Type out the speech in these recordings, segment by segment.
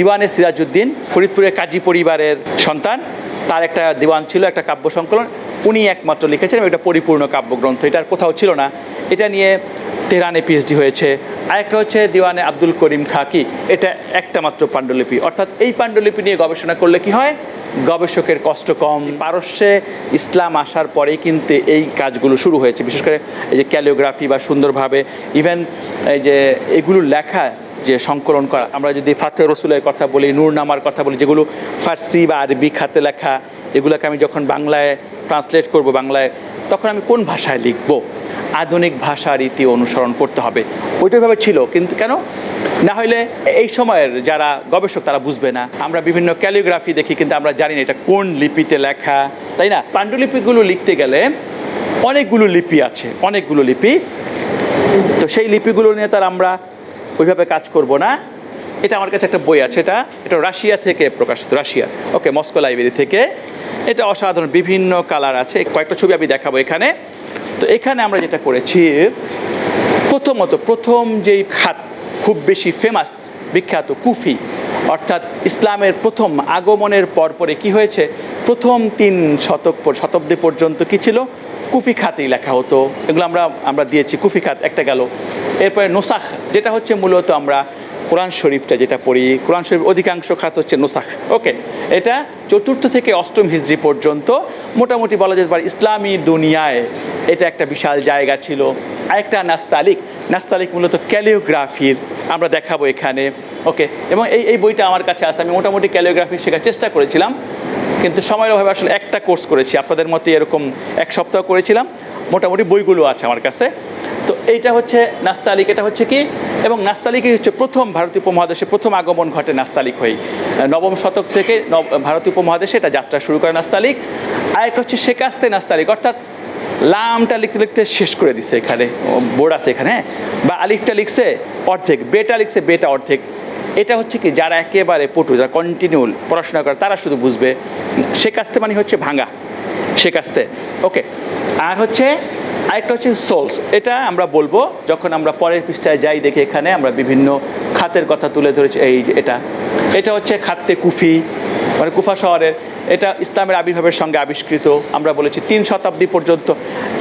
দিওয়ানে সিরাজউদ্দিন ফরিদপুরের কাজী পরিবারের সন্তান, তার একটা দিওয়ান ছিল, একটা কাব্য সংকলন, উনি একমাত্র লিখেছেন এটা পরিপূর্ণ কাব্যগ্রন্থ, এটা আর কোথাও ছিল না। এটা নিয়ে তেহরানে পিএইচডি হয়েছে, আরেকটা হচ্ছে দিওয়ানে আব্দুল করিম খাকি, এটা একটা মাত্র পাণ্ডুলিপি। অর্থাৎ এই পাণ্ডুলিপি নিয়ে গবেষণা করলে কি হয়? গবেষকের কষ্ট কম। পারস্যে ইসলাম আসার পরেই কিন্তু এই কাজগুলো শুরু হয়েছে। বিশেষ করে এই যে ক্যালিওগ্রাফি বা সুন্দরভাবে ইভেন এই যে এগুলো লেখা যে সংকলন করা। আমরা যদি ফাতে রসুলের কথা বলি নূরনামার কথা বলি, যেগুলো ফার্সি বা আরবি খাতে লেখা, এগুলোকে আমি যখন বাংলায় ট্রান্সলেট করব, বাংলায়, তখন আমি কোন ভাষায় লিখব? আধুনিক ভাষা রীতি অনুসরণ করতে হবে। ওইটাভাবে ছিল, কিন্তু কেন? না হলে এই সময়ের যারা গবেষক, তারা বুঝবে না। আমরা বিভিন্ন ক্যালিওগ্রাফি দেখি, কিন্তু আমরা জানি না এটা কোন লিপিতে লেখা, তাই না? পাণ্ডুলিপিগুলো লিখতে গেলে অনেকগুলো লিপি আছে, অনেকগুলো লিপি। তো সেই লিপিগুলো নিয়ে তার আমরা ওইভাবে কাজ করব না। এটা আমার কাছে একটা বই আছে, এটা এটা রাশিয়া থেকে প্রকাশিত, রাশিয়া। ওকে, মস্কো লাইব্রেরি থেকে। এটা অসাধারণ, বিভিন্ন কালার আছে, কয়েকটা ছবি আমি দেখাবো এখানে। তো এখানে আমরা যেটা করেছি, প্রথমত প্রথম যেই খাত খুব বেশি ফেমাস বিখ্যাত কুফি, অর্থাৎ ইসলামের প্রথম আগমনের পরপরে কি হয়েছে? প্রথম তিন শতক শতাব্দী পর্যন্ত কি ছিল? কুফি খাতেই লেখা হতো। এগুলো আমরা আমরা দিয়েছি, কুফি খাত একটা গেল। এরপরে নোসাখ, যেটা হচ্ছে মূলত আমরা কোরআন শরীফটা যেটা পড়ি, কোরআন শরীফ অধিকাংশ খাত হচ্ছে নোসাখ। ওকে, এটা চতুর্থ থেকে অষ্টম হিজড়ি পর্যন্ত মোটামুটি বলা যেতে পারে ইসলামী দুনিয়ায় এটা একটা বিশাল জায়গা ছিল। আরেকটা নাস্তালিক নাস্তালিক মূলত ক্যালিওগ্রাফির আমরা দেখাবো এখানে। ওকে, এবং এই এই বইটা আমার কাছে আছে, আমি মোটামুটি ক্যালিওগ্রাফি শেখার চেষ্টা করেছিলাম। কিন্তু সময়ের অভাবে আসলে একটা কোর্স করেছি। আপনাদের মতো এরকম এক সপ্তাহ করেছিলাম। মোটামুটি বইগুলো আছে আমার কাছে। তো এইটা হচ্ছে নাস্তালিক, এটা হচ্ছে কি? এবং নাস্তালিকই হচ্ছে প্রথম ভারতীয় উপমহাদেশে প্রথম আগমন ঘটে নাস্তালিক হয়ে। নবম শতক থেকে ভারতীয় উপমহাদেশে এটা যাত্রা শুরু করে নাস্তালিক। আর একটা হচ্ছে শেকাস্তে নাস্তালিক। অর্থাৎ লামটা লিখতে লিখতে শেষ করে দিছে এখানে। বোর্ড আছে এখানে হ্যাঁ? বা আলিফটা লিখছে অর্ধেক, বেটা লিখছে বেটা অর্ধেক। এটা হচ্ছে কি, যারা একেবারে পটু, যারা কন্টিনিউ পড়াশোনা করে, তারা শুধু বুঝবে সে কাস্তে মানে হচ্ছে ভাঙা সে কাস্তে ওকে আর হচ্ছে আরেকটা হচ্ছে সোলস এটা আমরা বলব যখন আমরা পরের পৃষ্ঠায় যাই দেখি এখানে আমরা বিভিন্ন খাতের কথা তুলে ধরেছি, এই এটা। এটা হচ্ছে খাতে কুফি মানে কুফা শহরের, এটা ইসলামের আবির্ভাবের সঙ্গে আবিষ্কৃত। আমরা বলেছি তিন শতাব্দী পর্যন্ত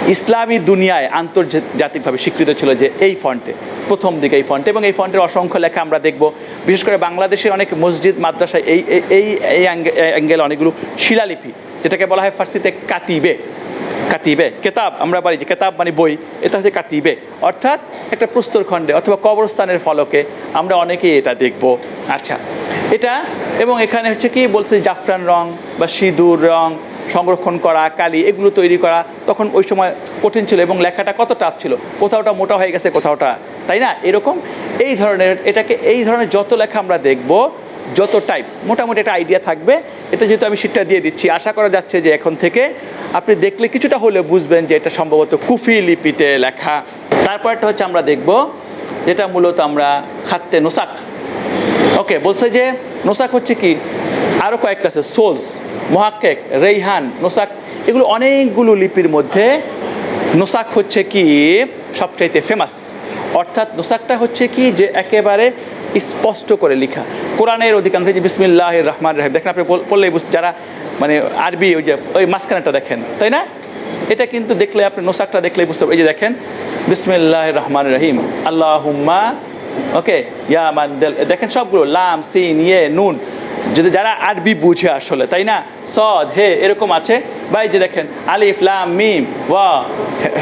ইসলামী দুনিয়ায় আন্তর্জাতিকভাবে স্বীকৃত ছিল যে এই ফন্টে, প্রথম দিকে এই ফন্টে। এবং এই ফন্টের অসংখ্য লেখা আমরা দেখব। বিশেষ করে বাংলাদেশে অনেক মসজিদ, মাদ্রাসায় এই, এই- এই এই অ্যাঙ্গেল অনেকগুলো শিলালিপি, যেটাকে বলা হয় ফার্সিতে কাতিবে। কাতিবে, কেতাব, আমরা বলি যে কেতাব মানে বই, এটা হচ্ছে কাতিবে। অর্থাৎ একটা প্রস্তর খণ্ডে অথবা কবরস্থানের ফলকে আমরা অনেকেই এটা দেখব। আচ্ছা এটা এবং এখানে হচ্ছে কি বলছে জাফরান রং বা সিঁদুর রং, সংরক্ষণ করা, কালি, এগুলো তৈরি করা, তখন ওই সময় কঠিন ছিল এবং লেখাটা কত টাফ ছিল? কোথাওটা মোটা হয়ে গেছে, কোথাওটা তাই না? এরকম এই ধরনের, এটাকে এই ধরনের যত লেখা আমরা দেখব, যত টাইপ মোটামুটি একটা আইডিয়া থাকবে। এটা যেহেতু আমি শীটটা দিয়ে দিচ্ছি, আশা করা যাচ্ছে যে এখন থেকে আপনি দেখলে কিছুটা হলে বুঝবেন যে এটা সম্ভবত কুফি লিপিতে লেখা। তারপরটা হচ্ছে আমরা দেখব, যেটা মূলত আমরা খাত্তে নোসাক। ওকে, বলছে যে নোসাক হচ্ছে কি? আরও কয়েকটা আছে, সোলস, মহাক্কেক, রেইহান, নোসাক। এগুলো অনেকগুলো লিপির মধ্যে নোসাক হচ্ছে কি? সবচাইতে ফেমাস অর্থাৎ নোসাকটা হচ্ছে কি? যে একেবারে স্পষ্ট করে লেখা। কোরআনের অধিকাংশ যে বিসমিল্লাহ রহমান রাহিম, দেখেন আপনি পড়লেই বুঝতে যারা মানে আরবি ওই যে, ওই মাঝখানেটা দেখেন, তাই না? এটা কিন্তু দেখলে আপনি নোসাকটা দেখলেই বুঝতে পারবেন। এই যে দেখেন বিসমিল্লাহ রহমান রহিম, আল্লাহুম্মা, ওকে, ইয়া দেখেন সবগুলো, লাম, সিন ইয়ে নুন, যদি যারা আরবি বুঝে আসলে, তাই না? সদ, হে, এরকম আছে। বা যে দেখেন, আলিফ, লাম, মিম ওয়া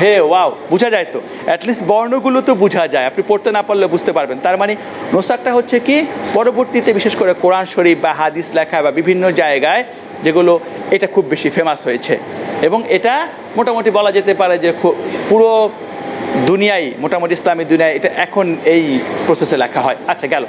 হে, ওয়াও, বোঝা যায় তো? অ্যাটলিস্ট বর্ণগুলো তো বোঝা যায়, আপনি পড়তে না পারলে বুঝতে পারবেন। তার মানে নোসাকটা হচ্ছে কি? পরবর্তীতে বিশেষ করে কোরআন শরীফ বা হাদিস লেখা বা বিভিন্ন জায়গায় যেগুলো এটা খুব বেশি ফেমাস হয়েছে। এবং এটা মোটামুটি বলা যেতে পারে যে পুরো দুনিয়ায় মোটামুটি ইসলামী দুনিয়ায় এটা এখন এই প্রসেসে লেখা হয়। আচ্ছা গেল।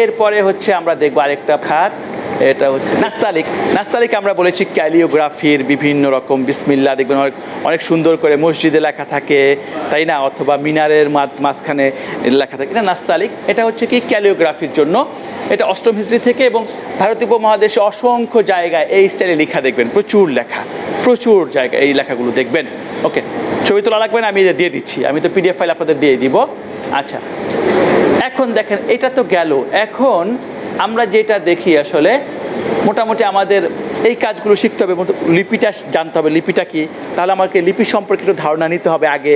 এরপরে হচ্ছে আমরা দেখব আরেকটা খাত। এটা হচ্ছে নাস্তালিক। নাস্তালিক আমরা বলেছি ক্যালিওগ্রাফির বিভিন্ন রকম বিসমিল্লা, দেখবেন অনেক অনেক সুন্দর করে মসজিদে লেখা থাকে, তাই না? অথবা মিনারের মাঝখানে লেখা থাকে। এটা নাস্তালিক। এটা হচ্ছে কি? ক্যালিওগ্রাফির জন্য। এটা অষ্টম হিস্ট্রি থেকে এবং ভারতীয় উপমহাদেশে অসংখ্য জায়গায় এই স্টাইলে লেখা দেখবেন। প্রচুর লেখা। প্রচুর জায়গায় এই লেখাগুলো দেখবেন। ওকে, ছবি তোলা লাগবে না? আমি দিয়ে দিচ্ছি। আমি তো পিডিএফ ফাইল আপনাদের দিয়ে দিব। আচ্ছা। এখন দেখেন, এটা তো গেল। এখন আমরা যেটা দেখি আসলে, মোটামুটি আমাদের এই কাজগুলো শিখতে হবে লিপিটা জানতে হবে, লিপিটা কি? তাহলে আমাকে লিপি সম্পর্কে একটু ধারণা নিতে হবে আগে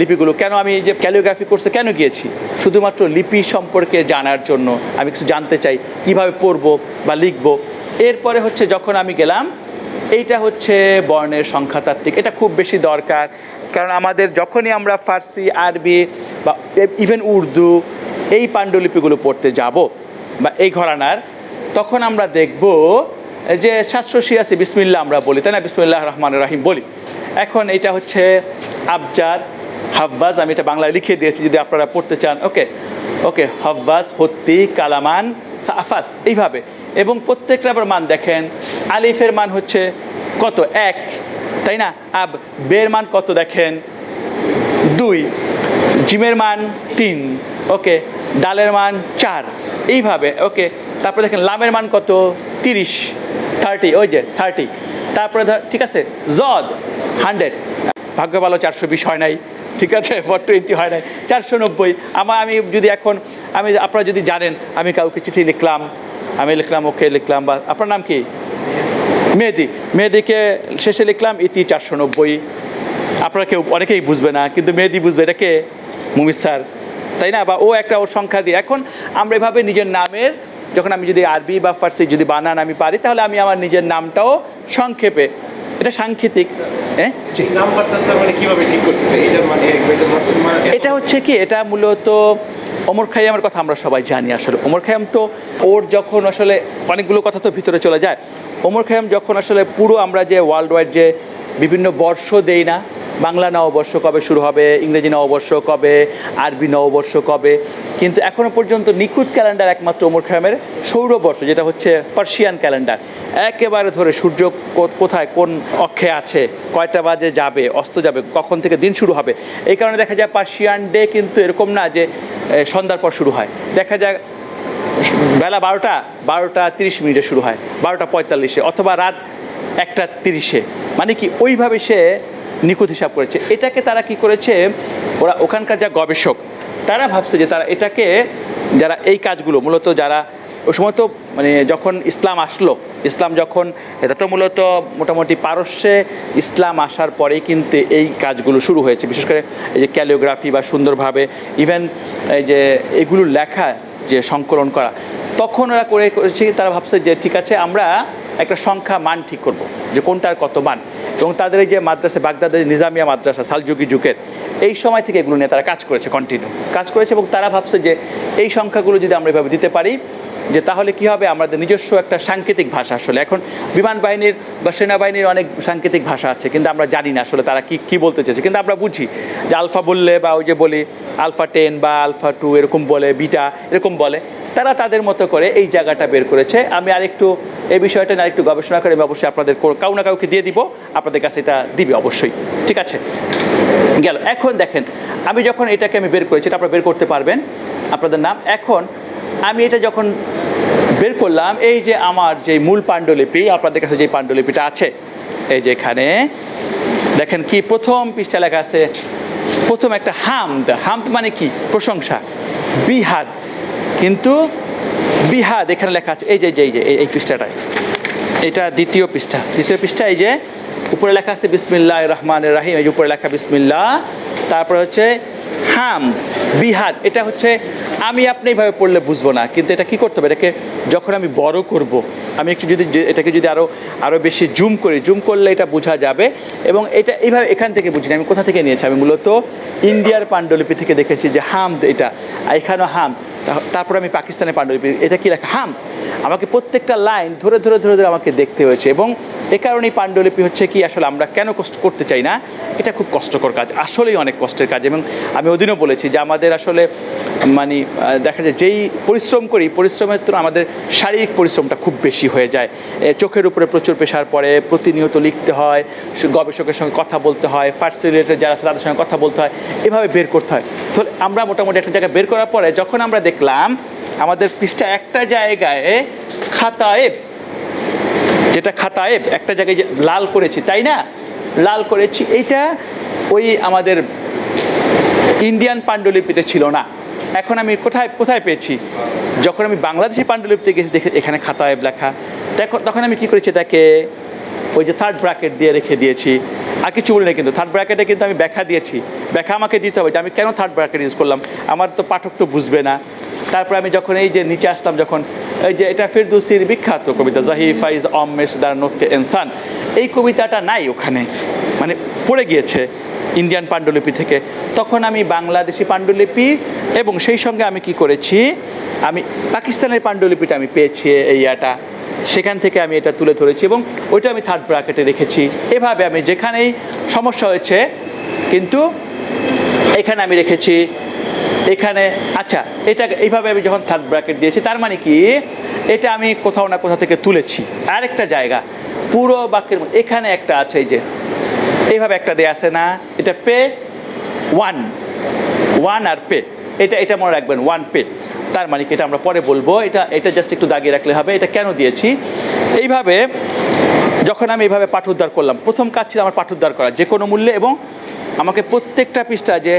লিপিগুলো। কেন আমি যে ক্যালিওগ্রাফি কোর্সে কেন গিয়েছি? শুধুমাত্র লিপি সম্পর্কে জানার জন্য আমি কিছু জানতে চাই, কীভাবে পড়ব বা লিখব। এরপরে হচ্ছে যখন আমি গেলাম, এইটা হচ্ছে বর্ণের সংখ্যাতাত্ত্বিক। এটা খুব বেশি দরকার, কারণ আমাদের যখনই আমরা ফার্সি, আরবি বা ইভেন উর্দু এই পাণ্ডুলিপিগুলো পড়তে যাব বা এই ঘরানার, তখন আমরা দেখব যে সাতশো ছিয়াশি বিসমিল্লা আমরা বলি, তাই না? বিসমিল্লাহ রহমান রাহিম বলি। এখন এটা হচ্ছে আবজার হাব্বাজ, আমি এটা বাংলায় লিখে দিয়েছি, যদি আপনারা পড়তে চান। ওকে ওকে, হাব্বাজ, হত্তি, কালামান, সাফাস, এইভাবে। এবং প্রত্যেকটা আবার মান দেখেন, আলিফের মান হচ্ছে কত? এক, তাই না? আব, বের মান কত দেখেন? দুই, জিমের মান তিন, ওকে, ডালের মান চার এইভাবে ওকে তারপরে দেখেন লামের মান কত? তিরিশ থার্টি ওই যে থার্টি তারপরে ধর, ঠিক আছে? জদ হান্ড্রেড ভাগ্য ভালো, চারশো বিশ হয় নাই, ঠিক আছে? ফর টোয়েন্টি হয় নাই, চারশো নব্বই। আমার আমি যদি এখন, আমি, আপনারা যদি জানেন, আমি কাউকে চিঠি লিখলাম, আমি লিখলাম, ওকে লিখলাম, বা, আপনার নাম কি? মেহেদি। মেহেদিকে শেষে লিখলাম, ইতি চারশো নব্বই। আপনারা কেউ, অনেকেই বুঝবে না, কিন্তু মেহেদি বুঝবে, এটা কে? মুমিত স্যার। তাই না? বা ও একটা ওর সংখ্যা দিয়ে। এখন আমরা এভাবে নিজের নামের যখন আমি যদি আরবি বা ফার্সি যদি বানান আমি পারি তাহলে আমি আমার নিজের নামটাও সংক্ষেপে। এটা সাংকেতিক হ্যাঁ মানে মানে এটা হচ্ছে কি? এটা মূলত অমর খাইয়ামের কথা আমরা সবাই জানি আসলে। ওমর খাইয়াম তো ওর যখন আসলে অনেকগুলো কথা তো ভিতরে চলে যায়। অমর খাইয়াম যখন আসলে পুরো আমরা যে ওয়ার্ল্ড ওয়াইড যে বিভিন্ন বর্ষ দেই না বাংলা নববর্ষ কবে শুরু হবে, ইংরেজি নববর্ষ কবে, আরবি নববর্ষ কবে? কিন্তু এখনও পর্যন্ত নিখুঁত ক্যালেন্ডার একমাত্র ওমর খাইয়ামের সৌরবর্ষ, যেটা হচ্ছে পার্সিয়ান ক্যালেন্ডার। একেবারে ধরে সূর্য কোথায়, কোন অক্ষে আছে, কয়টা বাজে যাবে, অস্ত যাবে, কখন থেকে দিন শুরু হবে, এই কারণে দেখা যায় পার্সিয়ান ডে কিন্তু এরকম না যে সন্ধ্যার পর শুরু হয়। দেখা যায় বেলা বারোটা বারোটা তিরিশ মিনিটে শুরু হয়, বারোটা পঁয়তাল্লিশে, অথবা রাত একটা তিরিশে। মানে কি, ওইভাবে সে নিখুঁত হিসাব করেছে। এটাকে তারা কি করেছে? ওরা ওখানকার যা গবেষক, তারা ভাবছে যে তারা এটাকে, যারা এই কাজগুলো, মূলত যারা ওই সময় তো মানে যখন ইসলাম আসলো, ইসলাম যখন, এটা তো মূলত মোটামুটি পারস্যে ইসলাম আসার পরেই কিন্তু এই কাজগুলো শুরু হয়েছে। বিশেষ করে এই যে ক্যালিওগ্রাফি বা সুন্দরভাবে ইভেন এই যে এগুলো লেখা যে সংকলন করা, তখন ওরা করে করেছে, তারা ভাবছে যে ঠিক আছে, আমরা একটা সংখ্যা মান ঠিক করব, যে কোনটার কত মান। এবং তাদের এই যে মাদ্রাসা বাগদাদের নিজামিয়া মাদ্রাসা সালযুগি যুগের, এই সময় থেকে এগুলো নিয়ে তারা কাজ করেছে কন্টিনিউ কাজ করেছে এবং তারা ভাবছে যে এই সংখ্যাগুলো যদি আমরা এভাবে দিতে পারি যে তাহলে কি হবে? আমাদের নিজস্ব একটা সাংকেতিক ভাষা আসলে। এখন বিমান বাহিনীর বা সেনাবাহিনীর অনেক সাংকেতিক ভাষা আছে, কিন্তু আমরা জানি না আসলে তারা কি কি বলতে চেয়েছে। কিন্তু আমরা বুঝি যে আলফা বললে বা ওই যে বলি আলফা টেন বা আলফা টু এরকম বলে, বিটা এরকম বলে, তারা তাদের মতো করে এই জায়গাটা বের করেছে। আমি আরেকটু এই বিষয়টা নিয়ে আরেকটু গবেষণা করে আমি অবশ্যই আপনাদের কাউ না কাউকে দিয়ে দিব। আপনাদের কাছে এটা দিবে অবশ্যই। ঠিক আছে? গেল। এখন দেখেন, আমি যখন এটাকে আমি বের করেছি, এটা আপনারা বের করতে পারবেন। আপনাদের নাম। এখন আমি এটা যখন বের করলাম, এই যে আমার যে মূল পাণ্ডুলিপি, আপনাদের কাছে যে পাণ্ডুলিপিটা আছে, এই যে এখানে, দেখেন কি, প্রথম পৃষ্ঠা লেখা আছে, প্রথম একটা হামদ হামদ মানে কি? প্রশংসা, বিহাদ। কিন্তু বিহাদ এখানে লেখা আছে, এই যে এই যে, এই পৃষ্ঠাটায়। এটা দ্বিতীয় পৃষ্ঠা। দ্বিতীয় পৃষ্ঠা, এই যে উপরে লেখা আছে বিসমিল্লাহ রহমান রাহিম, এই উপরে লেখা বিসমিল্লাহ, তারপরে হচ্ছে হাম বিহাদ এটা হচ্ছে আমি আপনি এইভাবে পড়লে বুঝব না, কিন্তু এটা কি করতে হবে? এটাকে যখন আমি বড় করব, আমি একটু যদি এটাকে যদি আরও আরও বেশি জুম করি, জুম করলে এটা বোঝা যাবে এবং এটা এইভাবে এখান থেকে বুঝিনি আমি কোথা থেকে নিয়েছি? আমি মূলত ইন্ডিয়ার পাণ্ডুলিপি থেকে দেখেছি যে হাম এটা, এখানেও হাম তারপর আমি পাকিস্তানের পাণ্ডুলিপি, এটা কি লেখা? হাম, আমাকে প্রত্যেকটা লাইন ধরে ধরে ধরে ধরে আমাকে দেখতে হয়েছে এবং এ কারণেই পাণ্ডুলিপি হচ্ছে কি, আসলে আমরা কেন কষ্ট করতে চাই না? এটা খুব কষ্টকর কাজ, আসলেই অনেক কষ্টের কাজ এবং আমি ওদিনও বলেছি যে আমাদের আসলে মানে দেখা যায় যেই পরিশ্রম করি, পরিশ্রমের তুলনায় আমাদের শারীরিক পরিশ্রমটা খুব বেশি হয়ে যায়। চোখের উপরে প্রচুর প্রেশার পড়ে প্রতিনিয়ত লিখতে হয় গবেষকের সঙ্গে কথা বলতে হয় ফার্স্ট রিলেটেড যারা আছে তাদের সঙ্গে কথা বলতে হয়, এভাবে বের করতে হয়। তো আমরা মোটামুটি একটা জায়গায় বের করার পরে যখন আমরা দেখলাম, আমাদের পৃষ্ঠা একটা জায়গায় খাতায়েব যেটা খাতায়েব একটা জায়গায় লাল করেছি, তাই না? লাল করেছি, এইটা ওই আমাদের ইন্ডিয়ান পাণ্ডুলিপিতে ছিল না। এখন আমি কোথায় কোথায় পেয়েছি? যখন আমি বাংলাদেশি পাণ্ডুলিপিতে গেছি, দেখে এখানে খাতায়েব লেখা। তখন আমি কি করেছি, এটাকে ওই যে থার্ড ব্র্যাকেট দিয়ে রেখে দিয়েছি। আর কিছু বলি না কিন্তু থার্ড ব্র্যাকেটে কিন্তু আমি ব্যাখ্যা দিয়েছি। ব্যাখ্যা আমাকে দিতে হবে যে আমি কেন থার্ড ব্র্যাকেট ইউজ করলাম। আমার তো পাঠক তো বুঝবে না। তারপরে আমি যখন এই যে নিচে আসলাম, যখন এই যে এটা ফেরদুসির বিখ্যাত কবিতা জাহি ফাইজ অমেশ দার নোটকে এনসান, এই কবিতাটা নাই ওখানে। মানে পড়ে গিয়েছে। ইন্ডিয়ান পাণ্ডুলিপি থেকে। তখন আমি বাংলাদেশি পাণ্ডুলিপি এবং সেই সঙ্গে আমি কি করেছি, আমি পাকিস্তানের পাণ্ডুলিপিটা আমি পেয়েছি এই ইয়াটা। সেখান থেকে আমি এটা তুলে ধরেছি এবং ওইটা আমি থার্ড ব্র্যাকেটে রেখেছি। এভাবে আমি যেখানেই সমস্যা হয়েছে, কিন্তু এখানে আমি রেখেছি। এখানে আচ্ছা এটা এইভাবে আমি যখন থার্ড ব্র্যাকেট দিয়েছি, তার মানে কি? এটা আমি কোথাও না কোথাও থেকে তুলেছি। আরেকটা জায়গা, পুরো বাক্যের এখানে একটা আছে এই যে এইভাবে একটা দেয়া আছে না, এটা পে, ওয়ান ওয়ান আর পে। এটা এটা মনে রাখবেন, ওয়ান পে। তার মানে কি, এটা আমরা পরে বলব, এটা এটা জাস্ট একটু দাগিয়ে রাখলে হবে, এটা কেন দিয়েছি? এইভাবে যখন আমি এইভাবে পাঠ উদ্ধার করলাম, প্রথম কাজ ছিল আমার পাঠ উদ্ধার করা, যে কোনো মূল্যে এবং আমাকে প্রত্যেকটা পৃষ্ঠা যে,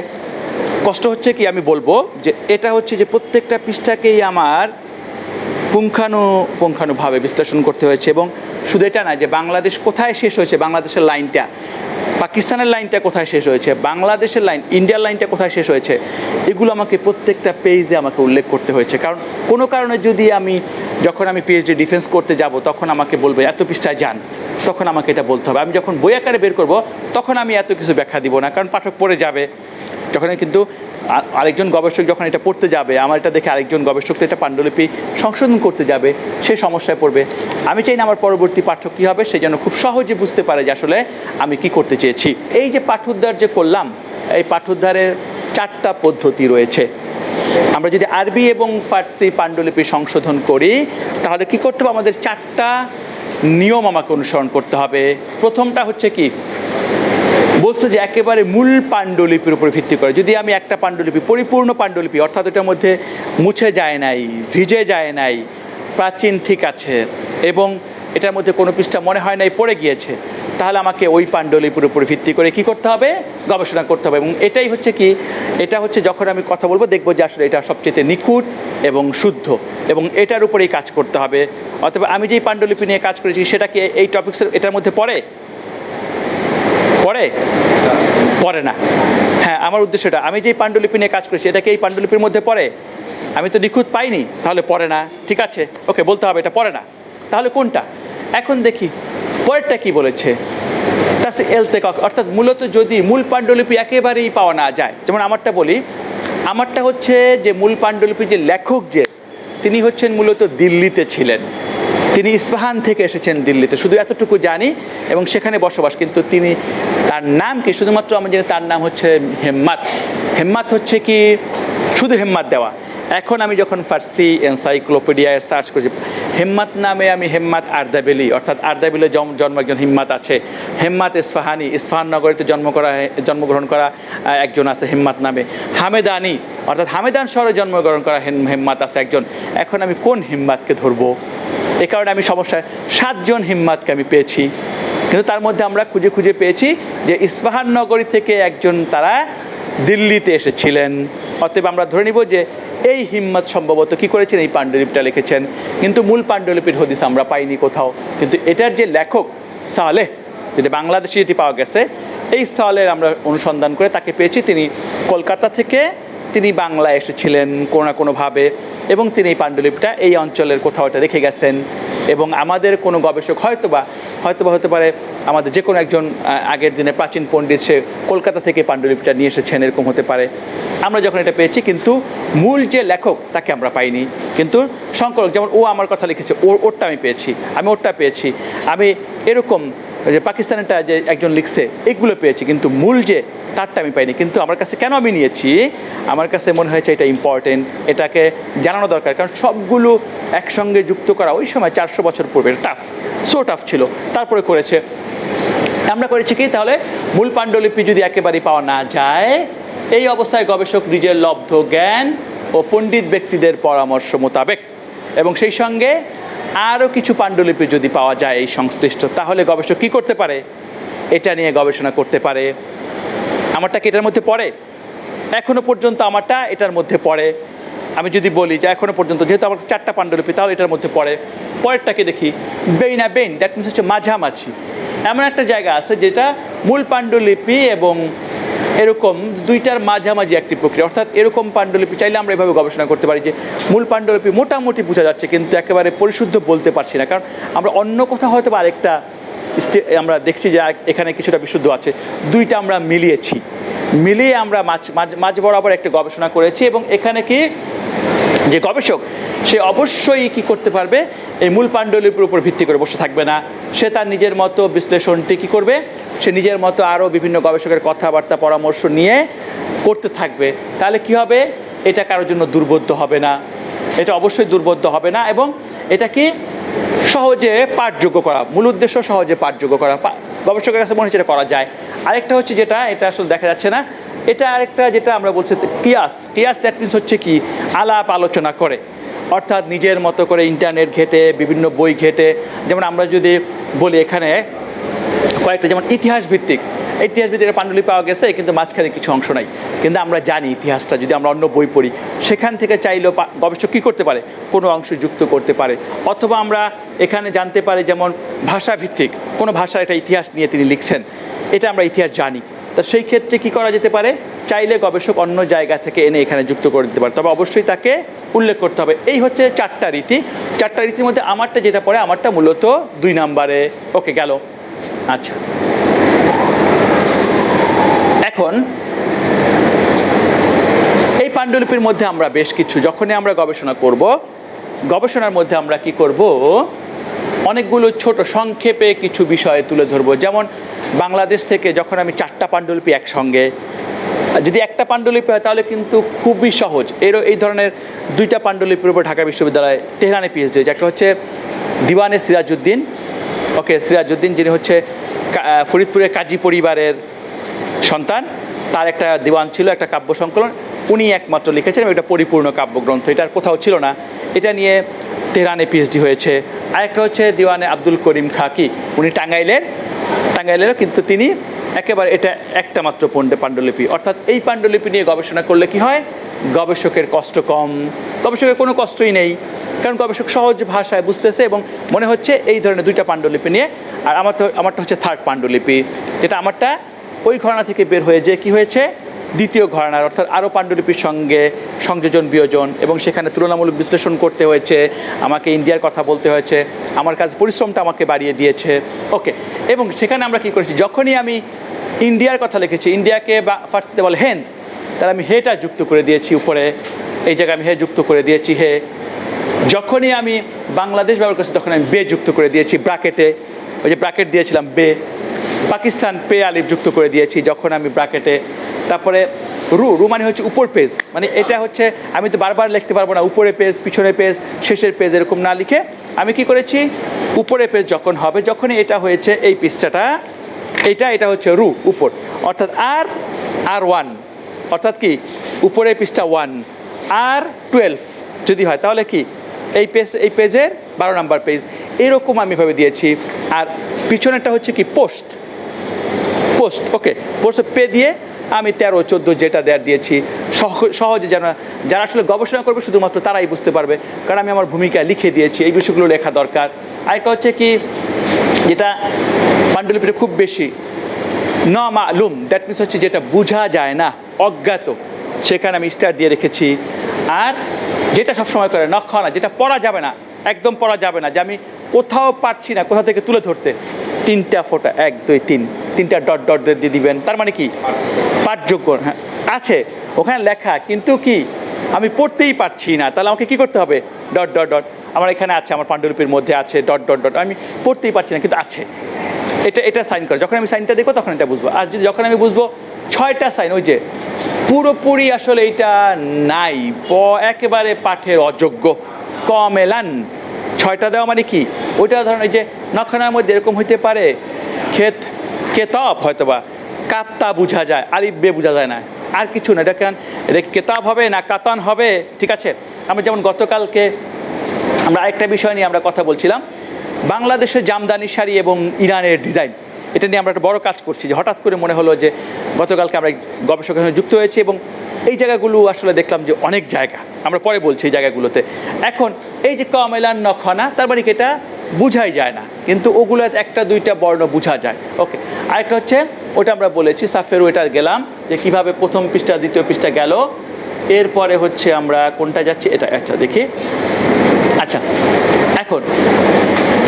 কষ্ট হচ্ছে কি আমি বলব, যে এটা হচ্ছে যে প্রত্যেকটা পৃষ্ঠাকেই আমার পুঙ্খানু পুঙ্খানুভাবে বিশ্লেষণ করতে হয়েছে এবং শুধু এটা না যে বাংলাদেশ কোথায় শেষ হয়েছে, বাংলাদেশের লাইনটা, পাকিস্তানের লাইনটা কোথায় শেষ হয়েছে, বাংলাদেশের লাইন, ইন্ডিয়ার লাইনটা কোথায় শেষ হয়েছে, এগুলো আমাকে প্রত্যেকটা পেজে আমাকে উল্লেখ করতে হয়েছে। কারণ কোনো কারণে যদি আমি, যখন আমি পিএইচডি ডিফেন্স করতে যাব, তখন আমাকে বলবে, এত পৃষ্ঠায় যান। তখন আমাকে এটা বলতে হবে। আমি যখন বই আকারে বের করব, তখন আমি এত কিছু ব্যাখ্যা দিব না, কারণ পাঠক পড়ে যাবে। যখন কিন্তু আরেকজন গবেষক যখন এটা পড়তে যাবে, আমার এটা দেখে আরেকজন গবেষক তো এটা পাণ্ডুলিপি সংশোধন করতে যাবে, সে সমস্যায় পড়বে। আমি চাই না আমার পরবর্তী পাঠক কী হবে, সে যেন খুব সহজে বুঝতে পারে যে আসলে আমি কি করতে চেয়েছি। এই যে পাঠোদ্ধার যে করলাম, এই পাঠোদ্ধারের চারটা পদ্ধতি রয়েছে। আমরা যদি আরবি এবং ফার্সি পাণ্ডুলিপি সংশোধন করি, তাহলে কি করতে হবে? আমাদের চারটা নিয়ম আমাকে অনুসরণ করতে হবে। প্রথমটা হচ্ছে কি? বলছে যে একেবারে মূল পাণ্ডুলিপির উপর ভিত্তি করে। যদি আমি একটা পাণ্ডুলিপি, পরিপূর্ণ পাণ্ডুলিপি, অর্থাৎ এটার মধ্যে মুছে যায় নাই, ভিজে যায় নাই, প্রাচীন ঠিক আছে, এবং এটার মধ্যে কোনো পৃষ্ঠা মনে হয় নাই, পড়ে গিয়েছে, তাহলে আমাকে ওই পাণ্ডুলিপির উপর ভিত্তি করে কি করতে হবে? গবেষণা করতে হবে। এবং এটাই হচ্ছে কি, এটা হচ্ছে যখন আমি কথা বলব, দেখব যে আসলে এটা সবচেয়ে নিখুঁত এবং শুদ্ধ, এবং এটার উপরেই কাজ করতে হবে। অথবা আমি যেই পাণ্ডুলিপি নিয়ে কাজ করেছি, সেটা কি এই টপিক্সের এটার মধ্যে পড়ে? পড়ে? পড়ে না। হ্যাঁ আমার উদ্দেশ্যটা আমি যেই পাণ্ডুলিপি নিয়ে কাজ করেছি, এটা কি এই পাণ্ডুলিপির মধ্যে পড়ে? আমি তো নিখুঁত পাইনি, তাহলে পড়ে না। ঠিক আছে? ওকে, বলতে হবে, এটা পড়ে না। তাহলে কোনটা? এখন দেখি। পরেরটা কি বলেছে? তাসে এলতেকক অর্থাৎ মূলত যদি মূল পাণ্ডুলিপি একেবারেই পাওয়া না যায়, যেমন আমারটা বলি, আমারটা হচ্ছে যে মূল পাণ্ডুলিপি যে লেখক যে, তিনি হচ্ছেন মূলত দিল্লিতে ছিলেন। তিনি ইস্পাহান থেকে এসেছেন দিল্লিতে। শুধু এতটুকু জানি এবং সেখানে বসবাস, কিন্তু তিনি তার নাম কি? শুধুমাত্র আমি জানি তার নাম হচ্ছে হেম্মাত। হেম্মাত হচ্ছে কি? শুধু হেম্মাত দেওয়া। এখন আমি যখন ফার্সি এনসাইক্লোপিডিয়ায় সার্চ করছি হেম্মাত নামে আমি হেম্মাত আর্দাবেলি, অর্থাৎ আর্দাবেলে জন্ম একজন হিম্মাত আছে। হেম্মাত ইস্পাহানি ইস্পাহান নগরীতে জন্ম করা জন্মগ্রহণ করা একজন আছে হেম্মাত নামে। হামেদানি, অর্থাৎ হামেদান শহরে জন্মগ্রহণ করা হেম- হেম্মাত আছে একজন। এখন আমি কোন হিম্মাতকে ধরবো? এ কারণে আমি সমস্যায় সাতজন হিম্মাতকে আমি পেয়েছি। কিন্তু তার মধ্যে আমরা খুঁজে খুঁজে পেয়েছি যে ইস্পাহান নগরী থেকে একজন তারা দিল্লিতে এসেছিলেন। অতএব আমরা ধরে নিব যে এই হিম্মত সম্ভবত কি করেছেন? এই পাণ্ডুলিপিটা লিখেছেন। কিন্তু মূল পাণ্ডুলিপির হদিস আমরা পাইনি কোথাও। কিন্তু এটার যে লেখক সালেহ, যেটা বাংলাদেশে যেটি পাওয়া গেছে, এই সালের আমরা অনুসন্ধান করে তাকে পেয়েছি। তিনি কলকাতা থেকে তিনি বাংলায় এসেছিলেন কোনো না কোনোভাবে এবং তিনি এই পাণ্ডুলিপিটা এই অঞ্চলের কোথাও এটা রেখে গেছেন এবং আমাদের কোনো গবেষক হয়তোবা হয়তোবা হতে পারে আমাদের যে কোনো একজন আগের দিনে প্রাচীন পণ্ডিত সে কলকাতা থেকে পাণ্ডুলিপিটা নিয়ে এসেছেন, এরকম হতে পারে। আমরা যখন এটা পেয়েছি কিন্তু মূল যে লেখক তাকে আমরা পাইনি। কিন্তু সংকলক, যেমন ও আমার কথা লিখেছে, ওর, ওরটা আমি পেয়েছি, আমি ওরটা পেয়েছি। আমি এরকম যে পাকিস্তানেরটা যে একজন লিখছে, এগুলো পেয়েছি, কিন্তু মূল যে তারটা আমি পাইনি। কিন্তু আমার কাছে কেন আমি নিয়েছি? আমার কাছে মনে হয়েছে এটা ইম্পর্টেন্ট এটাকে জানানো দরকার। কারণ সবগুলো একসঙ্গে যুক্ত করা ওই সময় চারশো বছর পূর্বে টাফ সো টাফ ছিল। তারপরে করেছে। আমরা করেছি কি? তাহলে মূল পাণ্ডুলিপি যদি একেবারেই পাওয়া না যায়, এই অবস্থায় গবেষক নিজের লব্ধ জ্ঞান ও পণ্ডিত ব্যক্তিদের পরামর্শ মোতাবেক এবং সেই সঙ্গে আরও কিছু পাণ্ডুলিপি যদি পাওয়া যায় এই সংশ্লিষ্ট, তাহলে গবেষক কি করতে পারে? এটা নিয়ে গবেষণা করতে পারে। আমারটা কি এটার মধ্যে পড়ে? এখনও পর্যন্ত আমারটা এটার মধ্যে পড়ে। আমি যদি বলি যে এখনও পর্যন্ত, যেহেতু আমার চারটা পাণ্ডুলিপি, তাহলে এটার মধ্যে পড়ে। পরেরটাকে দেখি, বেইনা বেইন দ্যাট মিনস হচ্ছে মাঝামাঝি। এমন একটা জায়গা আছে যেটা মূল পাণ্ডুলিপি এবং এরকম দুইটার মাঝামাঝি একটি প্রক্রিয়া। অর্থাৎ এরকম পাণ্ডুলিপি চাইলে আমরা এভাবে গবেষণা করতে পারি যে মূল পাণ্ডুলিপি মোটামুটি বোঝা যাচ্ছে, কিন্তু একেবারে পরিশুদ্ধ বলতে পারছি না। কারণ আমরা অন্য কথা হয়তো বা আরেকটা আমরা দেখছি যে এখানে কিছুটা বিশুদ্ধ আছে। দুইটা আমরা মিলিয়েছি। মিলিয়ে আমরা মাঝ- মাঝ বরাবর একটা গবেষণা করেছি এবং এখানে কি যে গবেষক, সে অবশ্যই কি করতে পারবে? এই মূল পাণ্ডুলিপির উপর ভিত্তি করে বসে থাকবে না। সে তার নিজের মতো বিশ্লেষণটি কি করবে? সে নিজের মতো আরও বিভিন্ন গবেষকের কথাবার্তা, পরামর্শ নিয়ে করতে থাকবে। তাহলে কি হবে? এটা কারোর জন্য দুর্বোধ্য হবে না। এটা অবশ্যই দুর্বোধ্য হবে না এবং এটা কি সহজে পাঠযোগ্য করা, মূল উদ্দেশ্য সহজে পাঠযোগ্য করা। গবেষকের কাছে মনে হচ্ছে এটা করা যায়। আরেকটা হচ্ছে যেটা, এটা আসলে দেখা যাচ্ছে না। এটা আরেকটা যেটা আমরা বলছি কিয়াস। কিয়াস দ্যাট মিনস হচ্ছে কি? আলাপ আলোচনা করে। অর্থাৎ নিজের মতো করে ইন্টারনেট ঘেটে, বিভিন্ন বই ঘেটে। যেমন আমরা যদি বলি এখানে কয়েকটা, যেমন ইতিহাস ভিত্তিক। ইতিহাস ভিত্তিক পাণ্ডুলিপি পাওয়া গেছে, কিন্তু মাঝখানে কিছু অংশ নাই। কিন্তু আমরা জানি ইতিহাসটা, যদি আমরা অন্য বই পড়ি, সেখান থেকে চাইলেও গবেষক কী করতে পারে? কোনো অংশ যুক্ত করতে পারে। অথবা আমরা এখানে জানতে পারি, যেমন ভাষা ভিত্তিক কোনো ভাষার একটা ইতিহাস নিয়ে তিনি লিখছেন। এটা আমরা ইতিহাস জানি। তা সেই ক্ষেত্রে কি করা যেতে পারে? চাইলে গবেষক অন্য জায়গা থেকে এনে এখানে যুক্ত করে দিতে পারে। তবে অবশ্যই তাকে উল্লেখ করতে হবে। এই হচ্ছে চারটা রীতি। চারটা রীতির মধ্যে আমারটা যেটা পড়ে, আমারটা মূলত দুই নাম্বারে। ওকে, গেল। আচ্ছা। এখন এই পাণ্ডুলিপির মধ্যে আমরা বেশ কিছু। যখনই আমরা গবেষণা করব, গবেষণার মধ্যে আমরা কি করব? অনেকগুলো ছোট সংক্ষেপে কিছু বিষয় তুলে ধরবো। যেমন, বাংলাদেশ থেকে যখন আমি চারটা পাণ্ডুলিপি একসঙ্গে, যদি একটা পাণ্ডুলিপি হয় তাহলে কিন্তু খুবই সহজ। এর এই ধরনের দুইটা পাণ্ডুলিপির উপর ঢাকা বিশ্ববিদ্যালয় তেহরানে পিএইচডি হয়েছে। একটা হচ্ছে দিওয়ানে সিরাজউদ্দিন, ওকে, সিরাজউদ্দিন যিনি হচ্ছে ফরিদপুরের কাজী পরিবারের সন্তান। তার একটা দিওয়ান ছিল, একটা কাব্য সংকলন। উনি একমাত্র লিখেছেন এটা পরিপূর্ণ কাব্যগ্রন্থ। এটা আর কোথাও ছিল না। এটা নিয়ে তেহরানে পিএইচডি হয়েছে। আরেকটা হচ্ছে দিওয়ানে আব্দুল করিম খাকি। উনি টাঙ্গাইলের, টাঙ্গাইলেরও কিন্তু তিনি একেবারে এটা একটা মাত্র পণ্ডে পাণ্ডুলিপি। অর্থাৎ এই পাণ্ডুলিপি নিয়ে গবেষণা করলে কি হয়? গবেষকের কষ্ট কম। গবেষকের কোনো কষ্টই নেই। কারণ গবেষক সহজ ভাষায় বুঝতেছে এবং মনে হচ্ছে এই ধরনের দুইটা পাণ্ডুলিপি নিয়ে। আর আমার তো, আমারটা হচ্ছে থার্ড পাণ্ডুলিপি। যেটা আমারটা ওই ঘরানা থেকে বের হয়ে যে কি হয়েছে? দ্বিতীয় ঘরানার, অর্থাৎ আরও পাণ্ডুলিপির সঙ্গে সংযোজন, বিয়োজন এবং সেখানে তুলনামূলক বিশ্লেষণ করতে হয়েছে, আমাকে ইন্ডিয়ার কথা বলতে হয়েছে, আমার কাজ পরিশ্রমটা আমাকে বাড়িয়ে দিয়েছে। ওকে এবং সেখানে আমরা কি করেছি? যখনই আমি ইন্ডিয়ার কথা লিখেছি, ইন্ডিয়াকে বা ফার্স্টে বলে হেন্দ, তাহলে আমি হেটা যুক্ত করে দিয়েছি উপরে, এই জায়গায় আমি হে যুক্ত করে দিয়েছি, হে। যখনই আমি বাংলাদেশ ব্যবহার করছি তখন আমি বে যুক্ত করে দিয়েছি, ব্রাকেটে, ওই যে ব্রাকেট দিয়েছিলাম, বে। পাকিস্তান পে আলিফ যুক্ত করে দিয়েছি, যখন আমি ব্রাকেটে তারপরে রু রু মানে হচ্ছে উপর পেজ মানে এটা হচ্ছে আমি তো বারবার লিখতে পারব না, উপরে পেজ পিছনে পেজ শেষের পেজ এরকম না লিখে। আমি কি করেছি? উপরে পেজ যখন হবে, যখনই এটা হয়েছে এই পৃষ্ঠাটা, এটা এটা হচ্ছে রু, উপর। অর্থাৎ আর আর ওয়ান অর্থাৎ কি? উপরে পৃষ্ঠা ওয়ান আর টুয়েলভ যদি হয়, তাহলে কি? এই পেজ এই পেজের বারো নাম্বার পেজ এরকম আমি ভাবে দিয়েছি। আর পিছনেরটা হচ্ছে কি? Post post, okay, post pay দিয়ে আমি তেরো, চোদ্দ যেটা দেয়ার দিয়েছি। সহ- সহজে যেন, যারা আসলে গবেষণা করবে শুধুমাত্র তারাই বুঝতে পারবে, কারণ আমি আমার ভূমিকা লিখে দিয়েছি, এই বিষয়গুলো লেখা দরকার। আরেকটা হচ্ছে কি, যেটা পাণ্ডুলিপিটা খুব বেশি ন মালুম দ্যাট মিনস হচ্ছে যেটা বোঝা যায় না, অজ্ঞাত, সেখানে আমি স্টার দিয়ে রেখেছি। আর যেটা সবসময় করে নক্ষ না যেটা পড়া যাবে না, একদম পড়া যাবে না, যে আমি কোথাও পারছি না, কোথা থেকে তুলে ধরতে? তিনটা ফোটা, এক, দুই, তিন, তিনটা ডট ডট দিয়ে দিবেন। তার মানে কি? পাঠযোগ্য হ্যাঁ আছে, ওখানে লেখা, কিন্তু কি? আমি পড়তেই পারছি না, তাহলে আমাকে কি করতে হবে? ডট ডট ডট, আমার এখানে আছে, আমার পাণ্ডুলিপির মধ্যে আছে, ডট ডট ডট, আমি পড়তেই পারছি না, কিন্তু আছে। এটা এটা সাইন করে, যখন আমি সাইনটা দেখব, তখন এটা বুঝব। আর যদি যখন আমি বুঝব, ছয়টা সাইন ওই যে, পুরোপুরি আসলে এটা নাই একেবারে পাঠের অযোগ্য, কমেলান। ছয়টা দেওয়া মানে কি? ওইটা ধরেন এই যে নখানার মধ্যে এরকম হইতে পারে, ক্ষেত হয়তো বা কাত্তা বোঝা যায়, আলিফ বে বোঝা যায় না। আর কিছু না, এটা কেন? এটা কেতাব হবে না কাতান হবে? ঠিক আছে? আমরা যেমন গতকালকে আমরা আরেকটা বিষয় নিয়ে আমরা কথা বলছিলাম বাংলাদেশের জামদানি শাড়ি এবং ইরানের ডিজাইন। এটা নিয়ে আমরা একটা বড় কাজ করছি যে হঠাৎ করে মনে হলো যে গতকালকে আমরা গবেষকের সঙ্গে যুক্ত হয়েছি এবং এই জায়গাগুলো আসলে দেখলাম যে অনেক জায়গা। আমরা পরে বলছি এই জায়গাগুলোতে। এখন এই যে কমেলার নখনা, তার মানে এটা বুঝাই যায় না, কিন্তু ওগুলো একটা দুইটা বর্ণ বোঝা যায়। ওকে আরেকটা হচ্ছে, ওটা আমরা বলেছি, সাফের ওইটা গেলাম, যে কীভাবে প্রথম পৃষ্ঠা, দ্বিতীয় পৃষ্ঠা গেল। এরপরে হচ্ছে আমরা কোনটা যাচ্ছি, এটা আচ্ছা দেখি। আচ্ছা এখন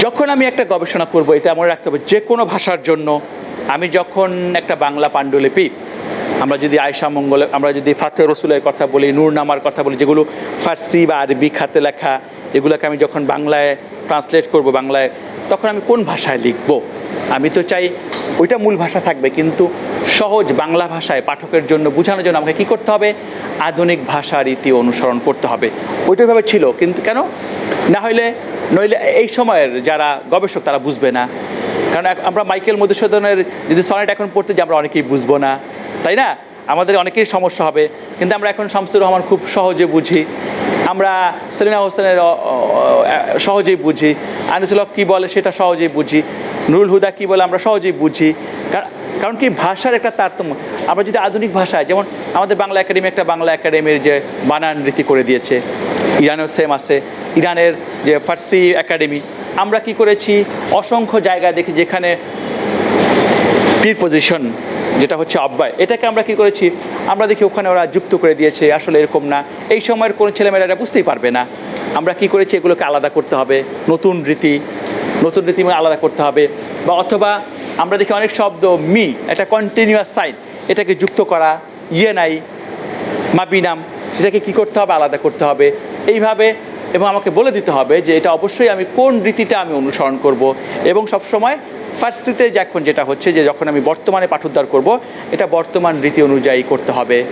যখন আমি একটা গবেষণা করব, এটা মনে রাখতে হবে, যে কোনো ভাষার জন্য আমি যখন একটা বাংলা পাণ্ডুলিপি আমরা যদি আয়সা মঙ্গলে, আমরা যদি ফাতে রসুলের কথা বলি নূরনামার কথা বলি, যেগুলো ফার্সি বা আরবি খাতে লেখা, এগুলোকে আমি যখন বাংলায় ট্রান্সলেট করব, বাংলায়, তখন আমি কোন ভাষায় লিখব? আমি তো চাই ওইটা মূল ভাষা থাকবে, কিন্তু সহজ বাংলা ভাষায় পাঠকের জন্য বোঝানোর জন্য আমাকে কী করতে হবে? আধুনিক ভাষা রীতি অনুসরণ করতে হবে। ওইটা ভাবে ছিল, কিন্তু কেন? না হলে নইলে এই সময়ের যারা গবেষক, তারা বুঝবে না। কারণ আমরা মাইকেল মধুসূদনের যদি সনেট এখন পড়তে যাই, আমরা অনেকেই বুঝব না। তাই না? আমাদের অনেকেই সমস্যা হবে। কিন্তু আমরা এখন শামসুর রহমান খুব সহজে বুঝি। আমরা সেলিনা হোসেনের সহজেই বুঝি। আনিসুল হক কী বলে সেটা সহজেই বুঝি। নুরুল হুদা কী বলে আমরা সহজেই বুঝি। কার- কারণ কি ভাষার একটা তারতম্য। আমরা যদি আধুনিক ভাষায়, যেমন আমাদের বাংলা একাডেমি একটা বাংলা একাডেমির যে বানান রীতি করে দিয়েছে। ইরানেও সেম আছে। ইরানের যে ফার্সি একাডেমি। আমরা কি করেছি? অসংখ্য জায়গায় দেখি যেখানে পীর পজিশন যেটা হচ্ছে অব্যয় এটাকে আমরা কি করেছি? আমরা দেখি ওখানে ওরা যুক্ত করে দিয়েছে, আসলে এরকম না। এই সময়ের কোনো ছেলেমেয়েরা এটা বুঝতেই পারবে না। আমরা কি করেছি? এগুলোকে আলাদা করতে হবে। নতুন রীতি নতুন রীতি মানে আলাদা করতে হবে। বা অথবা আমরা দেখি অনেক শব্দ, মি, এটা কন্টিনিউয়াস সাইন এটাকে যুক্ত করা ইয়ে নাই মাবিনাম সেটাকে কি করতে হবে? আলাদা করতে হবে। এইভাবে এবং আমাকে বলে দিতে হবে যে এটা অবশ্যই আমি কোন রীতিটা আমি অনুসরণ করব। এবং সবসময় ফার্স্ট্রিতে যখন যেটা হচ্ছে যে যখন আমি বর্তমানে পাঠোদ্ধার করব, এটা বর্তমান রীতি অনুযায়ী করতে হবে।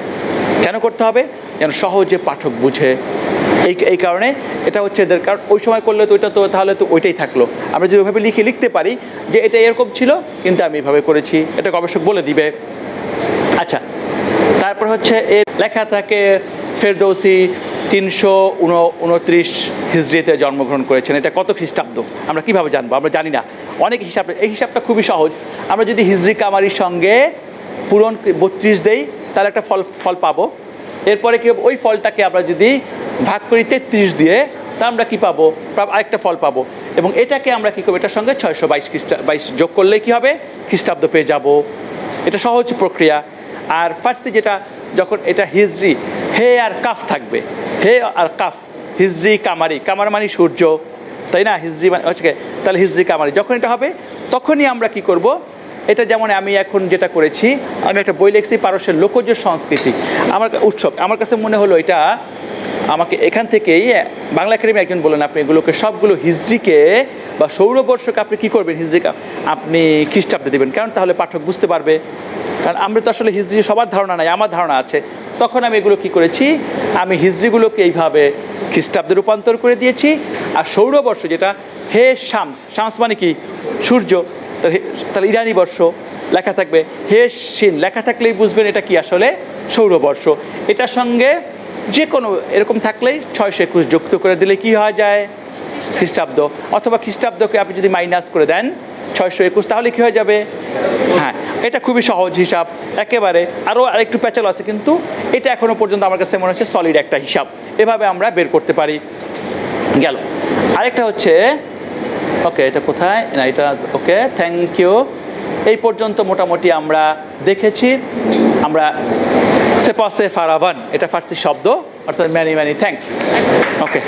কেন করতে হবে? যেন সহজে পাঠক বুঝে। এই এই কারণে এটা হচ্ছে এদের কারণ। ওই সময় করলে তো ওইটা তো তাহলে তো ওইটাই থাকল। আমরা যদি ওইভাবে লিখে লিখতে পারি যে এটা এরকম ছিল, কিন্তু আমি এভাবে করেছি। এটা গবেষক বলে দিবে। আচ্ছা তারপর হচ্ছে এর লেখা থাকে ফেরদৌসি তিনশো উনত্রিশ হিজড়িতে জন্মগ্রহণ করেছেন। এটা কত খ্রিস্টাব্দ? আমরা কীভাবে জানব? আমরা জানি না। অনেক হিসাব, এই হিসাবটা খুবই সহজ। আমরা যদি হিজড়ি কামারির সঙ্গে পূরণ বত্রিশ দেই, তাহলে একটা ফল ফল পাবো। এরপরে কি? ওই ফলটাকে আমরা যদি ভাগ করি তেত্রিশ দিয়ে, তা আমরা কি পাবো? আরেকটা ফল পাবো। এবং এটাকে আমরা কী করব? এটার সঙ্গে ছয়শো বাইশ খ্রিস্টা, বাইশ যোগ করলে কী হবে? খ্রিস্টাব্দ পেয়ে যাব। এটা সহজ প্রক্রিয়া। আর ফার্স্টে যেটা, যখন এটা হিজরি হে আর কাফ থাকবে। হে আর কাফ। হিজরি কামারি। কামার মানে সূর্য, তাই না? হিজরি মানে হচ্ছে তাহলে হিজরি কামারি। যখন এটা হবে, তখনই আমরা কি করব? এটা যেমন আমি এখন যেটা করেছি, আমি একটা বই লিখছি পারস্যের লোকজ সংস্কৃতি। আমার উৎসব। আমার কাছে মনে হলো এটা আমাকে এখান থেকেই বাংলা একাডেমি একজন বলেন আপনি এগুলোকে সবগুলো হিজড়িকে বা সৌরবর্ষকে আপনি কী করবেন? হিজড়িকে আপনি খ্রিস্টাব্দে দেবেন। কারণ তাহলে পাঠক বুঝতে পারবে। কারণ আমরা তো আসলে হিজড়ি সবার ধারণা নাই, আমার ধারণা আছে। তখন আমি এগুলো কি করেছি? আমি হিজড়িগুলোকে এইভাবে খ্রিস্টাব্দে রূপান্তর করে দিয়েছি। আর সৌরবর্ষ যেটা, হে শামস শামস মানে কি? সূর্য। তাহলে ইরানি বর্ষ, লেখা থাকবে হে শিন। লেখা থাকলেই বুঝবেন এটা কি আসলে সৌরবর্ষ। এটার সঙ্গে যে কোনো এরকম থাকলেই ছয়শো একুশ যুক্ত করে দিলে কি হওয়া যায়? খ্রিস্টাব্দ। অথবা খ্রিস্টাব্দকে আপনি যদি মাইনাস করে দেন ছয়শো একুশ, তাহলে কী হয়ে যাবে? হ্যাঁ এটা খুবই সহজ হিসাব। একেবারে আরও আরেকটু প্যাচাল আছে, কিন্তু এটা এখনও পর্যন্ত আমার কাছে মনে হচ্ছে সলিড একটা হিসাব। এভাবে আমরা বের করতে পারি। গেল। আরেকটা হচ্ছে, ওকে, এটা কোথায়? না, এটা, ওকে থ্যাংক ইউ এই পর্যন্ত মোটামুটি আমরা দেখেছি। আমরা সেপাসে ফারাভান এটা ফার্সি শব্দ অর্থাৎ ম্যানি ম্যানি থ্যাংকস ওকে